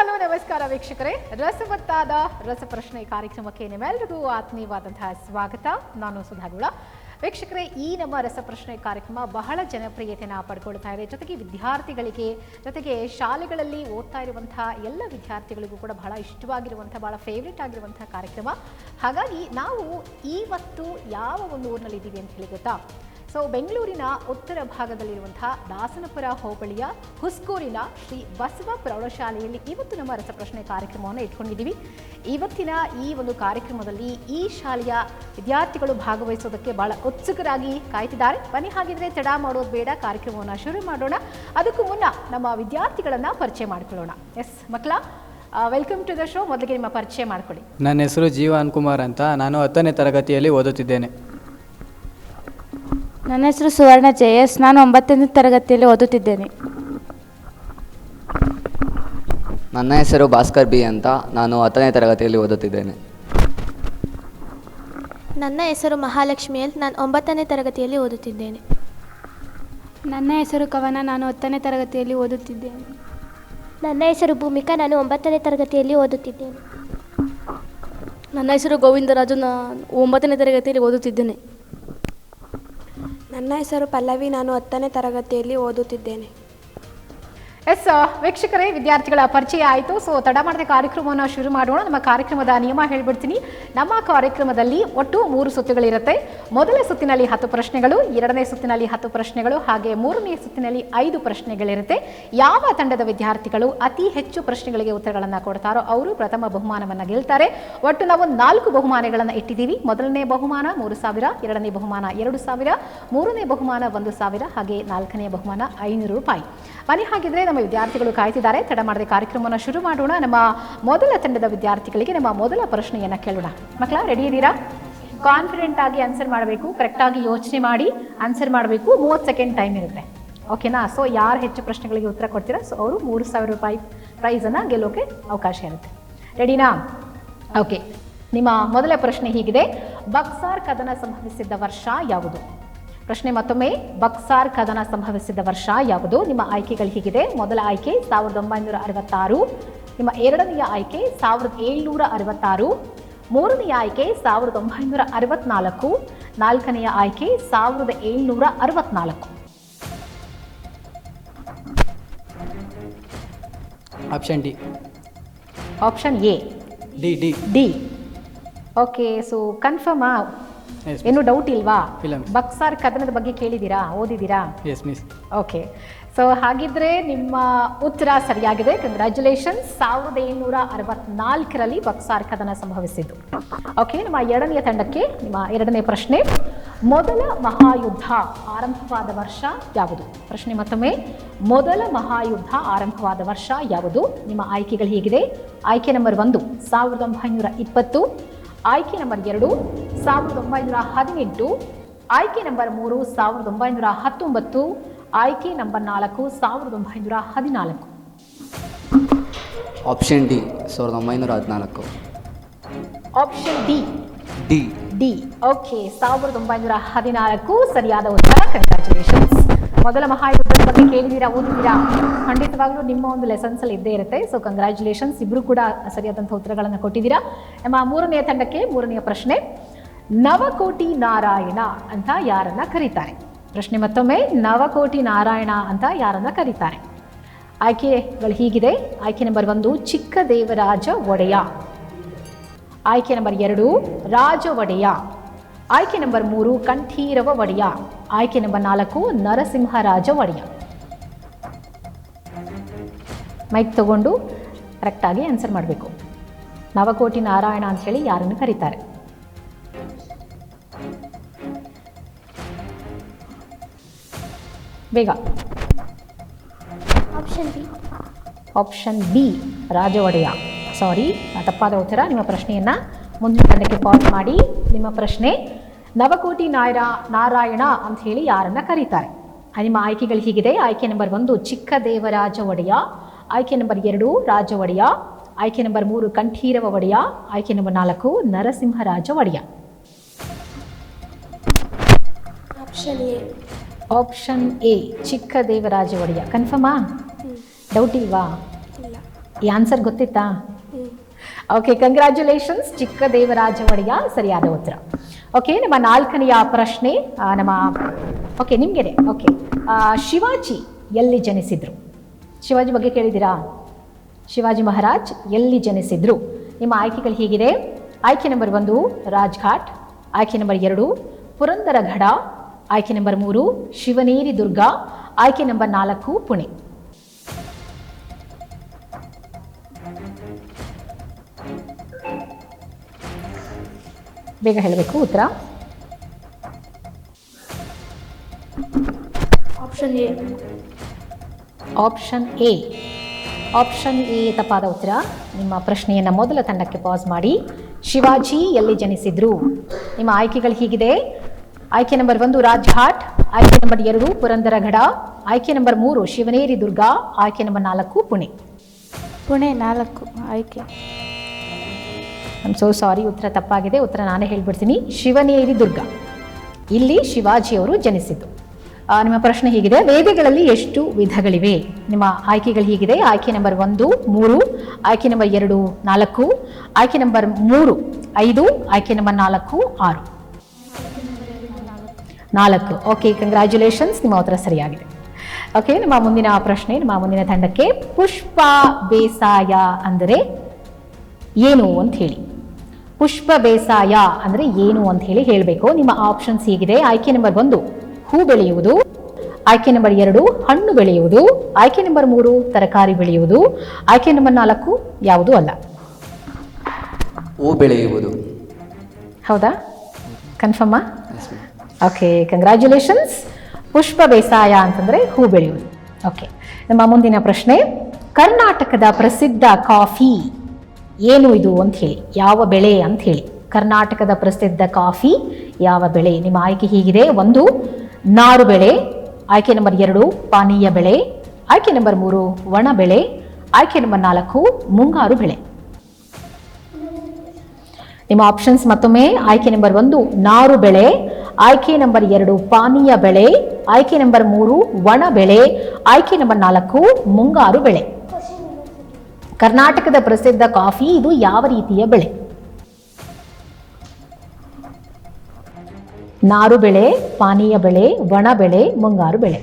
Hello ನಮಸ್ಕಾರ ವೀಕ್ಷಕರೇ. ರಸವತ್ತಾದ ರಸಪ್ರಶ್ನೆ ಕಾರ್ಯಕ್ರಮಕ್ಕೆ ನಿಮ್ಮೆಲ್ಲರಿಗೂ ಆತ್ಮೀಯವಾದಂತಹ ಸ್ವಾಗತ. ನಾನು ಸುಧಾಗುಳ ವೀಕ್ಷಕರೇ, ಈ ನಮ್ಮ ರಸಪ್ರಶ್ನೆ ಕಾರ್ಯಕ್ರಮ ಬಹಳ ಜನಪ್ರಿಯತೆಯನ್ನು ಪಡ್ಕೊಳ್ತಾ ಇದೆ. ಜೊತೆಗೆ ವಿದ್ಯಾರ್ಥಿಗಳಿಗೆ, ಜೊತೆಗೆ ಶಾಲೆಗಳಲ್ಲಿ ಓದ್ತಾ ಇರುವಂತಹ ಎಲ್ಲ ವಿದ್ಯಾರ್ಥಿಗಳಿಗೂ ಕೂಡ ಬಹಳ ಇಷ್ಟವಾಗಿರುವಂಥ ಬಹಳ ಫೇವ್ರೇಟ್ ಆಗಿರುವಂಥ ಕಾರ್ಯಕ್ರಮ. ಹಾಗಾಗಿ ನಾವು ಇವತ್ತು ಯಾವ ಒಂದು ಊರಿನಲ್ಲಿ ಇದ್ದೀವಿ ಅಂತ ಹೇಳಿ ಗೊತ್ತಾ? ಸೊ ಬೆಂಗಳೂರಿನ ಉತ್ತರ ಭಾಗದಲ್ಲಿರುವಂತಹ ದಾಸನಪುರ ಹೋಬಳಿಯ ಹುಸ್ಕೂರಿನ ಶ್ರೀ ಬಸವ ಪ್ರೌಢಶಾಲೆಯಲ್ಲಿ ಇವತ್ತು ನಮ್ಮ ರಸಪ್ರಶ್ನೆ ಕಾರ್ಯಕ್ರಮವನ್ನು ಇಟ್ಕೊಂಡಿದ್ದೀವಿ. ಇವತ್ತಿನ ಈ ಒಂದು ಕಾರ್ಯಕ್ರಮದಲ್ಲಿ ಈ ಶಾಲೆಯ ವಿದ್ಯಾರ್ಥಿಗಳು ಭಾಗವಹಿಸೋದಕ್ಕೆ ಬಹಳ ಉತ್ಸುಕರಾಗಿ ಕಾಯ್ತಿದ್ದಾರೆ. ಬನ್ನಿ, ಹಾಗಿದ್ರೆ ತಡ ಮಾಡೋದು ಬೇಡ, ಕಾರ್ಯಕ್ರಮವನ್ನು ಶುರು ಮಾಡೋಣ. ಅದಕ್ಕೂ ಮುನ್ನ ನಮ್ಮ ವಿದ್ಯಾರ್ಥಿಗಳನ್ನು ಪರಿಚಯ ಮಾಡಿಕೊಳ್ಳೋಣ. ಎಸ್, ಮಕ್ಕಳ ವೆಲ್ಕಮ್ ಟು ದ ಶೋ ಮೊದಲಿಗೆ ನಿಮ್ಮ ಪರಿಚಯ ಮಾಡಿಕೊಳ್ಳಿ. ನನ್ನ ಹೆಸರು ಜೀವನ್ ಕುಮಾರ್ ಅಂತ. ನಾನು ಹತ್ತನೇ ತರಗತಿಯಲ್ಲಿ ಓದುತ್ತಿದ್ದೇನೆ. ನನ್ನ ಹೆಸರು ಸುವರ್ಣ ಜೆ ಎಸ್ ನಾನು ಒಂಬತ್ತನೇ ತರಗತಿಯಲ್ಲಿ ಓದುತ್ತಿದ್ದೇನೆ. ನನ್ನ ಹೆಸರು ಭಾಸ್ಕರ್ ಬಿ ಅಂತ. ನಾನು ಹತ್ತನೇ ತರಗತಿಯಲ್ಲಿ ಓದುತ್ತಿದ್ದೇನೆ. ನನ್ನ ಹೆಸರು ಮಹಾಲಕ್ಷ್ಮಿ ಅಂತ. ನಾನು ಒಂಬತ್ತನೇ ತರಗತಿಯಲ್ಲಿ ಓದುತ್ತಿದ್ದೇನೆ. ನನ್ನ ಹೆಸರು ಕವನ. ನಾನು ಹತ್ತನೇ ತರಗತಿಯಲ್ಲಿ ಓದುತ್ತಿದ್ದೇನೆ. ನನ್ನ ಹೆಸರು ಭೂಮಿಕಾ. ನಾನು ಒಂಬತ್ತನೇ ತರಗತಿಯಲ್ಲಿ ಓದುತ್ತಿದ್ದೇನೆ. ನನ್ನ ಹೆಸರು ಗೋವಿಂದರಾಜು. ನಾನು ಒಂಬತ್ತನೇ ತರಗತಿಯಲ್ಲಿ ಓದುತ್ತಿದ್ದೇನೆ. ನನ್ನ ಹೆಸರು ಪಲ್ಲವಿ ನಾನು ಹತ್ತನೇ ತರಗತಿಯಲ್ಲಿ ಓದುತ್ತಿದ್ದೇನೆ. ಎಸ್ ವೀಕ್ಷಕರೇ, ವಿದ್ಯಾರ್ಥಿಗಳ ಪರಿಚಯ ಆಯಿತು. ಸೊ ತಡ ಮಾಡದೆ ಕಾರ್ಯಕ್ರಮವನ್ನು ಶುರು ಮಾಡೋಣ. ನಮ್ಮ ಕಾರ್ಯಕ್ರಮದ ನಿಯಮ ಹೇಳ್ಬಿಡ್ತೀನಿ. ನಮ್ಮ ಕಾರ್ಯಕ್ರಮದಲ್ಲಿ ಒಟ್ಟು ಮೂರು ಸುತ್ತುಗಳಿರುತ್ತೆ. ಮೊದಲ ಸುತ್ತಿನಲ್ಲಿ ಹತ್ತು ಪ್ರಶ್ನೆಗಳು, ಎರಡನೇ ಸುತ್ತಿನಲ್ಲಿ ಹತ್ತು ಪ್ರಶ್ನೆಗಳು, ಹಾಗೆ ಮೂರನೇ ಸುತ್ತಿನಲ್ಲಿ ಐದು ಪ್ರಶ್ನೆಗಳಿರುತ್ತೆ. ಯಾವ ತಂಡದ ವಿದ್ಯಾರ್ಥಿಗಳು ಅತಿ ಹೆಚ್ಚು ಪ್ರಶ್ನೆಗಳಿಗೆ ಉತ್ತರಗಳನ್ನು ಕೊಡ್ತಾರೋ ಅವರು ಪ್ರಥಮ ಬಹುಮಾನವನ್ನು ಗೆಲ್ತಾರೆ. ಒಟ್ಟು ನಾವು ನಾಲ್ಕು ಬಹುಮಾನಗಳನ್ನು ಇಟ್ಟಿದ್ದೀವಿ. ಮೊದಲನೇ ಬಹುಮಾನ ಮೂರು ಸಾವಿರ, ಎರಡನೇ ಬಹುಮಾನ ಎರಡು ಸಾವಿರ, ಮೂರನೇ ಬಹುಮಾನ ಒಂದು ಸಾವಿರ, ಹಾಗೆ ನಾಲ್ಕನೇ ಬಹುಮಾನ ಐನೂರು ರೂಪಾಯಿ. ಮನೆ ಹಾಗಿದ್ರೆ ನಮ್ಮ ವಿದ್ಯಾರ್ಥಿಗಳು ಕಾಯ್ತಿದ್ದಾರೆ. ತಡ ಮಾಡದೆ ಕಾರ್ಯಕ್ರಮವನ್ನು ಶುರು ಮಾಡೋಣ. ನಮ್ಮ ಮೊದಲ ತಂಡದ ವಿದ್ಯಾರ್ಥಿಗಳಿಗೆ ನಮ್ಮ ಮೊದಲ ಪ್ರಶ್ನೆಯನ್ನು ಕೇಳೋಣ. ಮಕ್ಕಳ ರೆಡಿ ಇದ್ದೀರಾ? ಕಾನ್ಫಿಡೆಂಟ್ ಆಗಿ ಆನ್ಸರ್ ಮಾಡಬೇಕು ಕರೆಕ್ಟಾಗಿ ಯೋಚನೆ ಮಾಡಿ ಆನ್ಸರ್ ಮಾಡಬೇಕು. ಮೂವತ್ತು ಸೆಕೆಂಡ್ ಟೈಮ್ ಇರುತ್ತೆ. ಓಕೆನಾ ಸೊ ಯಾರು ಹೆಚ್ಚು ಪ್ರಶ್ನೆಗಳಿಗೆ ಉತ್ತರ ಕೊಡ್ತೀರಾ? ಸೊ ಅವರು ಮೂರು ಸಾವಿರ ರೂಪಾಯಿ ಪ್ರೈಸನ್ನು ಗೆಲ್ಲೋಕೆ ಅವಕಾಶ ಇರುತ್ತೆ. ರೆಡಿನಾ ಓಕೆ ನಿಮ್ಮ ಮೊದಲ ಪ್ರಶ್ನೆ ಹೀಗಿದೆ. ಬಕ್ಸಾರ್ ಕದನ ಸಂಭವಿಸಿದ್ದ ವರ್ಷ ಯಾವುದು? ಪ್ರಶ್ನೆ ಮತ್ತೊಮ್ಮೆ. ಬಕ್ಸಾರ್ ಕದನ ಸಂಭವಿಸಿದ ವರ್ಷ ಯಾವುದು? ನಿಮ್ಮ ಆಯ್ಕೆಗಳು ಹೀಗಿದೆ. ಮೊದಲ ಆಯ್ಕೆ ಸಾವಿರದ ಒಂಬೈನೂರ ಅರವತ್ತಾರು. ನಿಮ್ಮ ಎರಡನೆಯ ಆಯ್ಕೆ ಸಾವಿರದ ಏಳ್ನೂರ ಅರವತ್ತಾರು. ಮೂರನೆಯ ಆಯ್ಕೆ ಸಾವಿರದ ಒಂಬೈನೂರ ಅರವತ್ನಾಲ್ಕು. ನಾಲ್ಕನೆಯ ಆಯ್ಕೆ ಸಾವಿರದ ಏಳ್ನೂರ ಅರವತ್ನಾಲ್ಕು. Option D. Option A. D D. D. Okay so ಕನ್ಫರ್ಮಾ? ಏನು ಡೌಟ್ ಇಲ್ವಾ. ಬಕ್ಸಾರ್ ಕದನದ ಬಗ್ಗೆ ಕೇಳಿದ್ದೀರಾ? ಓದಿದ್ದೀರಾ? ಎಸ್ ಮಿಸ್ ಓಕೆ ಸೊ ಹಾಗಿದ್ರೆ ನಿಮ್ಮ ಉತ್ತರ ಸರಿಯಾಗಿದೆ. ಕಂಗ್ರ್ಯಾಚುಲೇಷನ್ಸ್ ಸಾವಿರದ ಏಳ್ನೂರ ಅರವತ್ನಾಲ್ಕರಲ್ಲಿ ಬಕ್ಸಾರ್ ಕದನ ಸಂಭವಿಸಿದ್ದು. ಓಕೆ ನಮ್ಮ ಎರಡನೆಯ ತಂಡಕ್ಕೆ ನಿಮ್ಮ ಎರಡನೇ ಪ್ರಶ್ನೆ. ಮೊದಲ ಮಹಾಯುದ್ಧ ಆರಂಭವಾದ ವರ್ಷ ಯಾವುದು? ಪ್ರಶ್ನೆ ಮತ್ತೊಮ್ಮೆ. ಮೊದಲ ಮಹಾಯುದ್ಧ ಆರಂಭವಾದ ವರ್ಷ ಯಾವುದು? ನಿಮ್ಮ ಆಯ್ಕೆಗಳು ಹೀಗಿದೆ? ಆಯ್ಕೆ ನಂಬರ್ ಒಂದು ಸಾವಿರದ ಒಂಬೈನೂರ ಇಪ್ಪತ್ತು. ಆಯ್ಕೆ ನಂಬರ್ ಎರಡು ಸಾವಿರದ ಒಂಬೈನೂರ ಹದಿನೆಂಟು. ಆಯ್ಕೆ ನಂಬರ್ ಮೂರು ಸಾವಿರದ ಒಂಬೈನೂರ ಹತ್ತೊಂಬತ್ತು. ಆಯ್ಕೆ ನಂಬರ್ ನಾಲ್ಕು ಸಾವಿರದ ಒಂಬೈನೂರ ಹದಿನಾಲ್ಕು. ಆಪ್ಷನ್ ಡಿ ಸಾವಿರದ ಒಂಬೈನೂರ ಹದಿನಾಲ್ಕು. Option D. D. D. Okay ಸಾವಿರದ ಒಂಬೈನೂರ ಹದಿನಾಲ್ಕು. ಸರಿಯಾದ ಉತ್ತರ. ಕಂಗ್ರ್ಯಾಚುಲೇಷನ್ಸ್ ಮೊದಲ ಮಹಾಯುದ್ಧದ ಬಗ್ಗೆ ಕೇಳಿದ್ದೀರಾ ಓದಿದ್ದೀರಾ ಖಂಡಿತವಾಗ್ಲೂ ನಿಮ್ಮ ಒಂದು ಲೆಸನ್ಸ್ ಅಲ್ಲಿ ಇದ್ದೇ ಇರುತ್ತೆ. ಸೊ ಕಂಗ್ರ್ಯಾಚುಲೇಷನ್ಸ್ ಇಬ್ರು ಕೂಡ ಸರಿಯಾದಂಥ ಉತ್ತರಗಳನ್ನು ಕೊಟ್ಟಿದ್ದೀರಾ ನಮ್ಮ ಮೂರನೆಯ ತಂಡಕ್ಕೆ ಮೂರನೆಯ ಪ್ರಶ್ನೆ, ನವಕೋಟಿ ನಾರಾಯಣ ಅಂತ ಯಾರನ್ನ ಕರೀತಾರೆ? ಪ್ರಶ್ನೆ ಮತ್ತೊಮ್ಮೆ, ನವಕೋಟಿ ನಾರಾಯಣ ಅಂತ ಯಾರನ್ನ ಕರೀತಾರೆ? ಆಯ್ಕೆಗಳು ಹೀಗಿದೆ. ಆಯ್ಕೆ ನಂಬರ್ ಒಂದು ಚಿಕ್ಕ ದೇವರಾಜ ಒಡೆಯ. ಆಯ್ಕೆ ನಂಬರ್ ಎರಡು, ರಾಜ ಒಡೆಯ. ಆಯ್ಕೆ ನಂಬರ್ ಮೂರು, ಕಂಠೀರವ ಒಡೆಯ. ಆಯ್ಕೆ ನಂಬರ್ ನಾಲ್ಕು, ನರಸಿಂಹರಾಜ ಒಡೆಯ. ಮೈಕ್ ತಗೊಂಡು ಕರೆಕ್ಟಾಗಿ ಆನ್ಸರ್ ಮಾಡಬೇಕು. ನವಕೋಟಿ ನಾರಾಯಣ ಅಂತ ಹೇಳಿ ಯಾರನ್ನು ಕರೀತಾರೆ? ಬೇಗ. ಆಪ್ಷನ್ ಬಿ ಆಪ್ಷನ್ ಬಿ ರಾಜ ಒಡೆಯ ಸಾರಿ ತಪ್ಪಾದ ಉತ್ತರ ನಿಮ್ಮ ಪ್ರಶ್ನೆಯನ್ನು ಮುಂದಿನ ತಂಡಕ್ಕೆ ಪಾಸ್ ಮಾಡಿ. ನಿಮ್ಮ ಪ್ರಶ್ನೆ ನವಕೋಟಿ ನಾಯರ ನಾರಾಯಣ ಅಂತ ಹೇಳಿ ಯಾರನ್ನು ಕರೀತಾರೆ? ನಿಮ್ಮ ಆಯ್ಕೆಗಳು ಹೀಗಿದೆ. ಆಯ್ಕೆ ನಂಬರ್ ಒಂದು ಚಿಕ್ಕ ದೇವರಾಜ ಒಡೆಯ ಆಯ್ಕೆ ನಂಬರ್ ಎರಡು ರಾಜ ಒಡೆಯ ಆಯ್ಕೆ ನಂಬರ್ ಮೂರು ಕಂಠೀರವ ಒಡೆಯ ಆಯ್ಕೆ ನಂಬರ್ ನಾಲ್ಕು ನರಸಿಂಹರಾಜ ಒಡೆಯ. ಆಪ್ಷನ್ ಎ ಆಪ್ಷನ್ ಎ ಚಿಕ್ಕ ದೇವರಾಜ ಒಡೆಯ. ಕನ್ಫರ್ಮಾ ಡೌಟ್ ಇಲ್ವಾ? ಈ ಆನ್ಸರ್ ಗೊತ್ತಿತ್ತಾ? ಓಕೆ ಕಂಗ್ರ್ಯಾಚುಲೇಷನ್ಸ್ ಚಿಕ್ಕದೇವರಾಜ ಒಡೆಯ ಸರಿಯಾದ ಉತ್ತರ. ಓಕೆ ನಮ್ಮ ನಾಲ್ಕನೆಯ ಪ್ರಶ್ನೆ ನಮ್ಮ ಓಕೆ ನಿಮಗೆನೆ ಓಕೆ ಶಿವಾಜಿ ಎಲ್ಲಿ ಜನಿಸಿದ್ರು? ಶಿವಾಜಿ ಬಗ್ಗೆ ಕೇಳಿದ್ದೀರಾ? ಶಿವಾಜಿ ಮಹಾರಾಜ್, ಎಲ್ಲಿ ಜನಿಸಿದ್ರು? ನಿಮ್ಮ ಆಯ್ಕೆಗಳು ಹೀಗಿದೆ. ಆಯ್ಕೆ ನಂಬರ್ ಒಂದು, ರಾಜ್ಘಾಟ್. ಆಯ್ಕೆ ನಂಬರ್ ಎರಡು, ಪುರಂದರಘಡ. ಆಯ್ಕೆ ನಂಬರ್ ಮೂರು, ಶಿವನೇರಿ ದುರ್ಗ. ಆಯ್ಕೆ ನಂಬರ್ ನಾಲ್ಕು, ಪುಣೆ. ಬೇಗ ಹೇಳಬೇಕು ಉತ್ತರ? Option A. Option A option A ತಪ್ಪಾದ ಉತ್ತರ. ನಿಮ್ಮ ಪ್ರಶ್ನೆಯನ್ನು ಮೊದಲ ತಂಡಕ್ಕೆ ಪಾಸ್ ಮಾಡಿ. ಶಿವಾಜಿ ಎಲ್ಲಿ ಜನಿಸಿದ್ರು? ನಿಮ್ಮ ಆಯ್ಕೆಗಳು ಹೀಗಿದೆ. ಆಯ್ಕೆ ನಂಬರ್ ಒಂದು ರಾಜ್ಘಾಟ್. ಆಯ್ಕೆ ನಂಬರ್ ಎರಡು ಪುರಂದರಗಡ ಆಯ್ಕೆ ನಂಬರ್ ಮೂರು ಶಿವನೇರಿ ದುರ್ಗ. ಆಯ್ಕೆ ನಂಬರ್ ನಾಲ್ಕು ಪುಣೆ. ಪುಣೆ ನಾಲ್ಕು ಆಯ್ಕೆ. ಐಮ್ ಸೋ ಸಾರಿ ಉತ್ತರ ತಪ್ಪಾಗಿದೆ. ಉತ್ತರ ನಾನೇ ಹೇಳ್ಬಿಡ್ತೀನಿ. ಶಿವನೇರಿ ದುರ್ಗ. ಇಲ್ಲಿ ಶಿವಾಜಿಯವರು ಜನಿಸಿದ್ದು. ನಿಮ್ಮ ಪ್ರಶ್ನೆ ಹೀಗಿದೆ. ವೇದಿಗಳಲ್ಲಿ ಎಷ್ಟು ವಿಧಗಳಿವೆ? ನಿಮ್ಮ ಆಯ್ಕೆಗಳು ಹೀಗಿದೆ. ಆಯ್ಕೆ ನಂಬರ್ ಒಂದು, ಮೂರು, ಆಯ್ಕೆ ನಂಬರ್ ಎರಡು, ನಾಲ್ಕು, ಆಯ್ಕೆ ನಂಬರ್ ಮೂರು, ಐದು, ಆಯ್ಕೆ ನಂಬರ್ ನಾಲ್ಕು, ಆರು. ನಾಲ್ಕು. ಓಕೆ ಕಂಗ್ರ್ಯಾಚುಲೇಷನ್ಸ್ ನಿಮ್ಮ ಉತ್ತರ ಸರಿಯಾಗಿದೆ. ಓಕೆ ನಿಮ್ಮ ಮುಂದಿನ ಪ್ರಶ್ನೆ, ನಿಮ್ಮ ಮುಂದಿನ ತಂಡಕ್ಕೆ ಪುಷ್ಪ ಬೇಸಾಯ ಅಂದರೆ ಏನು ಅಂತ ಹೇಳಿ. ಪುಷ್ಪ ಬೇಸಾಯ ಅಂದರೆ ಏನು ಅಂತ ಹೇಳಿ ಹೇಳಬೇಕು. ನಿಮ್ಮ ಆಪ್ಷನ್ಸ್ ಹೀಗಿದೆ. ಆಯ್ಕೆ ನಂಬರ್ ಒಂದು ಹೂ ಬೆಳೆಯುವುದು ಆಯ್ಕೆ ನಂಬರ್ ಎರಡು ಹಣ್ಣು ಬೆಳೆಯುವುದು ಆಯ್ಕೆ ನಂಬರ್ ಮೂರು ತರಕಾರಿ ಬೆಳೆಯುವುದು ಆಯ್ಕೆ ನಂಬರ್ ನಾಲ್ಕು ಯಾವುದೂ ಅಲ್ಲ. ಹೂ ಬೆಳೆಯುವುದು. ಹೌದಾ? ಕನ್ಫರ್ಮಾ ಓಕೆ ಕಂಗ್ರ್ಯಾಚುಲೇಷನ್ಸ್ ಪುಷ್ಪ ಬೇಸಾಯ ಅಂತಂದರೆ ಹೂ ಬೆಳೆಯುವುದು. ಓಕೆ ನಮ್ಮ ಮುಂದಿನ ಪ್ರಶ್ನೆ ಕರ್ನಾಟಕದ ಪ್ರಸಿದ್ಧ ಕಾಫಿ ಏನು ಇದು ಅಂತ ಹೇಳಿ ಯಾವ ಬೆಳೆ ಅಂತ ಹೇಳಿ. ಕರ್ನಾಟಕದ ಪ್ರಸಿದ್ಧ ಕಾಫಿ ಯಾವ ಬೆಳೆ? ನಿಮ್ಮ ಆಯ್ಕೆ ಹೀಗಿದೆ. ಒಂದು ನಾರು ಬೆಳೆ, ಆಯ್ಕೆ ನಂಬರ್ ಎರಡು, ಪಾನೀಯ ಬೆಳೆ, ಆಯ್ಕೆ ನಂಬರ್ ಮೂರು, ಒಣ ಬೆಳೆ, ಆಯ್ಕೆ ನಂಬರ್ ನಾಲ್ಕು, ಮುಂಗಾರು ಬೆಳೆ. ನಿಮ್ಮ ಆಪ್ಷನ್ಸ್ ಮತ್ತೊಮ್ಮೆ, ಆಯ್ಕೆ ನಂಬರ್ ಒಂದು, ನಾರು ಬೆಳೆ, ಆಯ್ಕೆ ನಂಬರ್ ಎರಡು, ಪಾನೀಯ ಬೆಳೆ, ಆಯ್ಕೆ ನಂಬರ್ ಮೂರು, ಒಣ ಬೆಳೆ, ಆಯ್ಕೆ ನಂಬರ್ ನಾಲ್ಕು, ಮುಂಗಾರು ಬೆಳೆ. ಕರ್ನಾಟಕದ ಪ್ರಸಿದ್ಧ ಕಾಫಿ, ಇದು ಯಾವ ರೀತಿಯ ಬೆಳೆ? ನಾರು ಬೆಳೆ, ಪಾನೀಯ ಬೆಳೆ, ಒಣ ಬೆಳೆ, ಮುಂಗಾರು ಬೆಳೆ.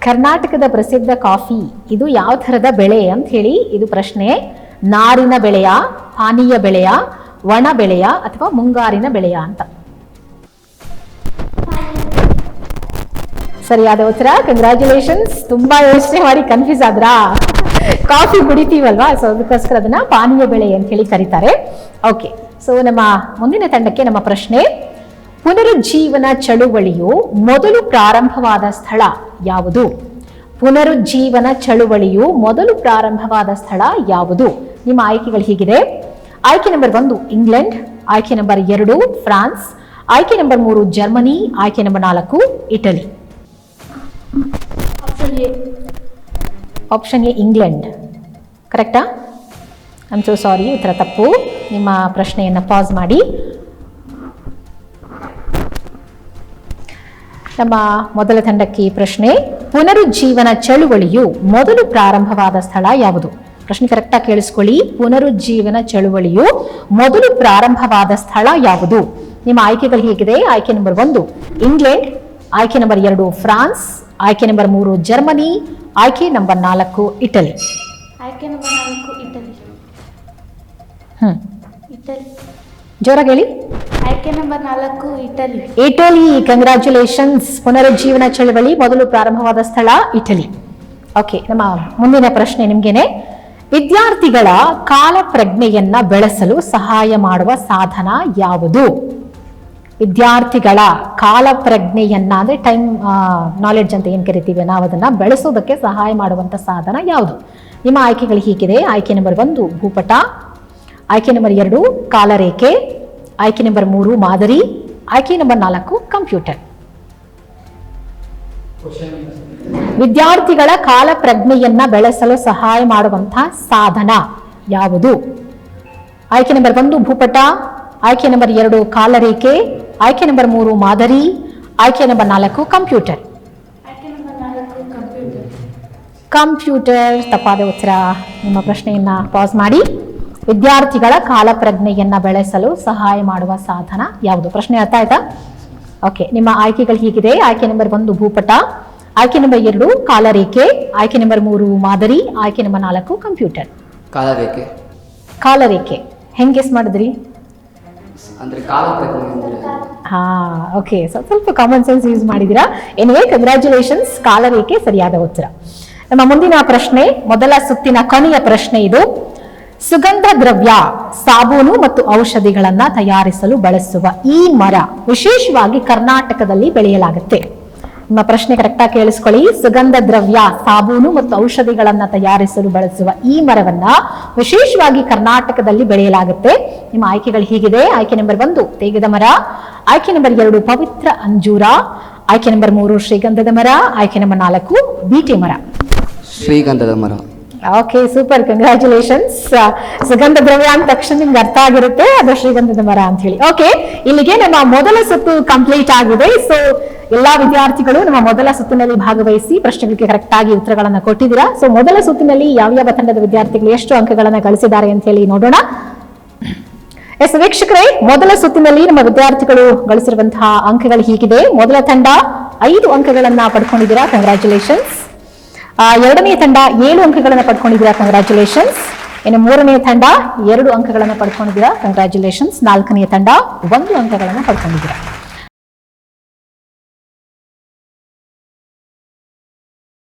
ಕರ್ನಾಟಕದ ಪ್ರಸಿದ್ಧ ಕಾಫಿ, ಇದು ಯಾವ ಥರದ ಬೆಳೆ ಅಂತ ಹೇಳಿ ಇದು ಪ್ರಶ್ನೆ. ನಾರಿನ ಬೆಳೆಯ, ಪಾನೀಯ ಬೆಳೆಯ, ಒಣ ಬೆಳೆಯ ಅಥವಾ ಮುಂಗಾರಿನ ಬೆಳೆಯ ಅಂತ. ಸರಿಯಾದ ಉತ್ತರ? ಕಂಗ್ರ್ಯಾಚುಲೇಷನ್ಸ್ ತುಂಬಾ ಯೋಚನೆ ಮಾಡಿ ಕನ್ಫ್ಯೂಸ್ ಆದ್ರಾ? ಕಾಫಿ ಕುಡಿತೀವಲ್ವಾ? ಸೊ ಅದಕ್ಕೋಸ್ಕರ ಅದನ್ನ ಪಾನೀಯ ಬೆಳೆ ಅಂತ ಹೇಳಿ ಕರೀತಾರೆ. ಓಕೆ ಸೊ ನಮ್ಮ ಮುಂದಿನ ತಂಡಕ್ಕೆ ನಮ್ಮ ಪ್ರಶ್ನೆ, ಪುನರುಜ್ಜೀವನ ಚಳುವಳಿಯು ಮೊದಲು ಪ್ರಾರಂಭವಾದ ಸ್ಥಳ ಯಾವುದು? ಪುನರುಜ್ಜೀವನ ಚಳುವಳಿಯು ಮೊದಲು ಪ್ರಾರಂಭವಾದ ಸ್ಥಳ ಯಾವುದು? ನಿಮ್ಮ ಆಯ್ಕೆಗಳು ಹೀಗಿದೆ. ಆಯ್ಕೆ ನಂಬರ್ ಒಂದು, ಇಂಗ್ಲೆಂಡ್. ಆಯ್ಕೆ ನಂಬರ್ ಎರಡು, ಫ್ರಾನ್ಸ್. ಆಯ್ಕೆ ನಂಬರ್ ಮೂರು, ಜರ್ಮನಿ. ಆಯ್ಕೆ ನಂಬರ್ ನಾಲ್ಕು, ಇಟಲಿ. ಆಪ್ಷನ್ ಎ ಇಂಗ್ಲೆಂಡ್ ಕರೆಕ್ಟಾ ಐಮ್ ಸೊ ಸಾರಿ ಉತ್ತರ ತಪ್ಪು. ನಿಮ್ಮ ಪ್ರಶ್ನೆಯನ್ನು ಪಾಸ್ ಮಾಡಿ. ನಮ್ಮ ಮೊದಲ ತಂಡಕ್ಕೆ ಪ್ರಶ್ನೆ, ಪುನರುಜ್ಜೀವನ ಚಳುವಳಿಯು ಮೊದಲು ಪ್ರಾರಂಭವಾದ ಸ್ಥಳ ಯಾವುದು? ಪ್ರಶ್ನೆ ಕರೆಕ್ಟಾಗಿ ಕೇಳಿಸ್ಕೊಳ್ಳಿ. ಪುನರುಜ್ಜೀವನ ಚಳುವಳಿಯು ಮೊದಲು ಪ್ರಾರಂಭವಾದ ಸ್ಥಳ ಯಾವುದು? ನಿಮ್ಮ ಆಯ್ಕೆಗಳು ಹೇಗಿದೆ? ಆಯ್ಕೆ ನಂಬರ್ ಒಂದು ಇಂಗ್ಲೆಂಡ್ ಆಯ್ಕೆ ನಂಬರ್ ಎರಡು ಫ್ರಾನ್ಸ್ ಆಯ್ಕೆ ನಂಬರ್ ಮೂರು ಜರ್ಮನಿ ಆಯ್ಕೆ ನಂಬರ್ ನಾಲ್ಕು ಇಟಲಿ. ಆಯ್ಕೆ ನಂಬರ್ ನಾಲ್ಕು ಇಟಲಿ. ಹ್ಮ್. ಇಟಲಿ. ಜೋರಾಗಿ ಹೇಳಿ. ಆಯ್ಕೆ ನಂಬರ್ ನಾಲ್ಕು ಇಟಲಿ. ಇಟಲಿ ಕಂಗ್ರ್ಯಾಚುಲೇಷನ್ಸ್ ಪುನರುಜ್ಜೀವನ ಚಳವಳಿ ಮೊದಲು ಪ್ರಾರಂಭವಾದ ಸ್ಥಳ ಇಟಲಿ. ಓಕೆ ನಮ್ಮ ಮುಂದಿನ ಪ್ರಶ್ನೆ ನಿಮ್ಗೆನೆ. ವಿದ್ಯಾರ್ಥಿಗಳ ಕಾಲ ಪ್ರಜ್ಞೆಯನ್ನ ಬೆಳೆಸಲು ಸಹಾಯ ಮಾಡುವ ಸಾಧನ ಯಾವುದು? ವಿದ್ಯಾರ್ಥಿಗಳ ಕಾಲ ಪ್ರಜ್ಞೆಯನ್ನ ಅಂದ್ರೆ ಟೈಮ್ ನಾಲೆಡ್ಜ್ ಅಂತ ಏನು ಕರಿತೀವಿ ನಾವು ಅದನ್ನ ಬೆಳೆಸೋದಕ್ಕೆ ಸಹಾಯ ಮಾಡುವಂತ ಸಾಧನ ಯಾವುದು? ನಿಮ್ಮ ಆಯ್ಕೆಗಳು ಹೀಗಿದೆ. ಆಯ್ಕೆ ನಂಬರ್ ಒಂದು, ಭೂಪಟ. ಆಯ್ಕೆ ನಂಬರ್ ಎರಡು, ಕಾಲರೇಖೆ. ಆಯ್ಕೆ ನಂಬರ್ ಮೂರು, ಮಾದರಿ. ಆಯ್ಕೆ ನಂಬರ್ ನಾಲ್ಕು ಕಂಪ್ಯೂಟರ್ ವಿದ್ಯಾರ್ಥಿಗಳ ಕಾಲ ಪ್ರಜ್ಞೆಯನ್ನ ಬೆಳೆಸಲು ಸಹಾಯ ಮಾಡುವಂತಹ ಸಾಧನ ಯಾವುದು? ಆಯ್ಕೆ ನಂಬರ್ ಒಂದು, ಭೂಪಟ. ಆಯ್ಕೆ ನಂಬರ್ ಎರಡು, ಕಾಲರೇಖೆ. ಆಯ್ಕೆ ನಂಬರ್ ಮೂರು ಮಾದರಿ ಆಯ್ಕೆ ನಂಬರ್ ನಾಲ್ಕು ಕಂಪ್ಯೂಟರ್. ಕಂಪ್ಯೂಟರ್. ತಪ್ಪಾದ ಉತ್ತರ. ನಿಮ್ಮ ಪ್ರಶ್ನೆಯನ್ನ ಪಾಸ್ ಮಾಡಿ. ವಿದ್ಯಾರ್ಥಿಗಳ ಕಾಲಪ್ರಜ್ಞೆಯನ್ನ ಬೆಳೆಸಲು ಸಹಾಯ ಮಾಡುವ ಸಾಧನ ಯಾವುದು? ಪ್ರಶ್ನೆ ಅರ್ಥ ಆಯ್ತಾ? ಓಕೆ ನಿಮ್ಮ ಆಯ್ಕೆಗಳು ಹೀಗಿದೆ. ಆಯ್ಕೆ ನಂಬರ್ ಒಂದು ಭೂಪಟ ಆಯ್ಕೆ ನಂಬರ್ ಎರಡು ಕಾಲರೇಖೆ ಆಯ್ಕೆ ನಂಬರ್ ಮೂರು ಮಾದರಿ ಆಯ್ಕೆ ನಂಬರ್ ನಾಲ್ಕು ಕಂಪ್ಯೂಟರ್. ಕಾಲರೇಖೆ. ಕಾಲರೇಖೆ. ಹೆಂಗೆ ಗೆಸ್ ಮಾಡಿದ್ರಿ? ಅಂದರೆ ಕಾಲ ಹಾ ಓಕೆ ಸ್ವಲ್ಪ ಕಾಮನ್ ಸೆನ್ಸ್ ಯೂಸ್ ಮಾಡಿದ್ದೀರಾ? ಎನಿವೆ ಕಂಗ್ರ್ಯಾಚುಲೇಷನ್ಸ್ ಕಾಲರೇಖೆ ಸರಿಯಾದ ಉತ್ತರ. ನಮ್ಮ ಮುಂದಿನ ಪ್ರಶ್ನೆ, ಮೊದಲ ಸುತ್ತಿನ ಕೊನೆಯ ಪ್ರಶ್ನೆ ಇದು. ಸುಗಂಧ ದ್ರವ್ಯ, ಸಾಬೂನು ಮತ್ತು ಔಷಧಿಗಳನ್ನ ತಯಾರಿಸಲು ಬಳಸುವ ಈ ಮರ ವಿಶೇಷವಾಗಿ ಕರ್ನಾಟಕದಲ್ಲಿ ಬೆಳೆಯಲಾಗುತ್ತೆ. ನಿಮ್ಮ ಪ್ರಶ್ನೆ ಕರೆಕ್ಟಾಗಿ ಕೇಳಿಸ್ಕೊಳ್ಳಿ. ಸುಗಂಧ ದ್ರವ್ಯ ಸಾಬೂನು ಮತ್ತು ಔಷಧಿಗಳನ್ನ ತಯಾರಿಸಲು ಬಳಸುವ ಈ ಮರವನ್ನ ವಿಶೇಷವಾಗಿ ಕರ್ನಾಟಕದಲ್ಲಿ ಬೆಳೆಯಲಾಗುತ್ತೆ. ನಿಮ್ಮ ಆಯ್ಕೆಗಳು ಹೀಗಿದೆ. ಆಯ್ಕೆ ನಂಬರ್ ಒಂದು ತೇಗದ ಮರ. ಆಯ್ಕೆ ನಂಬರ್ ಎರಡು ಪವಿತ್ರ ಅಂಜೂರ. ಆಯ್ಕೆ ನಂಬರ್ ಮೂರು ಶ್ರೀಗಂಧದ ಮರ. ಆಯ್ಕೆ ನಂಬರ್ ನಾಲ್ಕು ಬೀಟಿ ಮರ. ಶ್ರೀಗಂಧದ ಮರ. ಓಕೆ ಸೂಪರ್ ಕಂಗ್ರ್ಯಾಚುಲೇಷನ್ಸ್ ಸುಗಂಧ ದ್ರವ್ಯ ಅಂದ ತಕ್ಷಣ ನಿಮ್ಗೆ ಅರ್ಥ ಆಗಿರುತ್ತೆ. ಅದು ಶ್ರೀಗಂಧದ ಮರ ಅಂತ ಹೇಳಿ. ಓಕೆ ಇಲ್ಲಿಗೆ ನಮ್ಮ ಮೊದಲ ಸುತ್ತು ಕಂಪ್ಲೀಟ್ ಆಗಿದೆ. ಸೊ ಎಲ್ಲಾ ವಿದ್ಯಾರ್ಥಿಗಳು ನಮ್ಮ ಮೊದಲ ಸುತ್ತಿನಲ್ಲಿ ಭಾಗವಹಿಸಿ ಪ್ರಶ್ನೆಗಳಿಗೆ ಕರೆಕ್ಟ್ ಆಗಿ ಉತ್ತರಗಳನ್ನು ಕೊಟ್ಟಿದ್ದೀರಾ. ಸೊ ಮೊದಲ ಸುತ್ತಿನಲ್ಲಿ ಯಾವ್ಯಾವ ತಂಡದ ವಿದ್ಯಾರ್ಥಿಗಳು ಎಷ್ಟು ಅಂಕಗಳನ್ನ ಗಳಿಸಿದ್ದಾರೆ ಅಂತ ಹೇಳಿ ನೋಡೋಣ. ಎಸ್, ವೀಕ್ಷಕರೇ, ಮೊದಲ ಸುತ್ತಿನಲ್ಲಿ ನಮ್ಮ ವಿದ್ಯಾರ್ಥಿಗಳು ಗಳಿಸಿರುವಂತಹ ಅಂಕಗಳು ಹೀಗಿದೆ. ಮೊದಲ ತಂಡ ಐದು ಅಂಕಗಳನ್ನ ಪಡ್ಕೊಂಡಿದ್ದೀರಾ ಕಂಗ್ರ್ಯಾಚುಲೇಷನ್ಸ್ ಎರಡನೇ ತಂಡ ಏಳು ಅಂಕಗಳನ್ನ ಪಡ್ಕೊಂಡಿದ್ದೀರಾ ಕಂಗ್ರ್ಯಾಚುಲೇಷನ್ಸ್ ಇನ್ನು ಮೂರನೇ ತಂಡ ಎರಡು ಅಂಕಗಳನ್ನು ಪಡ್ಕೊಂಡಿದ್ದೀರಾ ಕಂಗ್ರ್ಯಾಚುಲೇಷನ್ಸ್ ನಾಲ್ಕನೇ ತಂಡ ಒಂದು ಅಂಕಗಳನ್ನು ಪಡ್ಕೊಂಡಿದ್ದೀರಾ.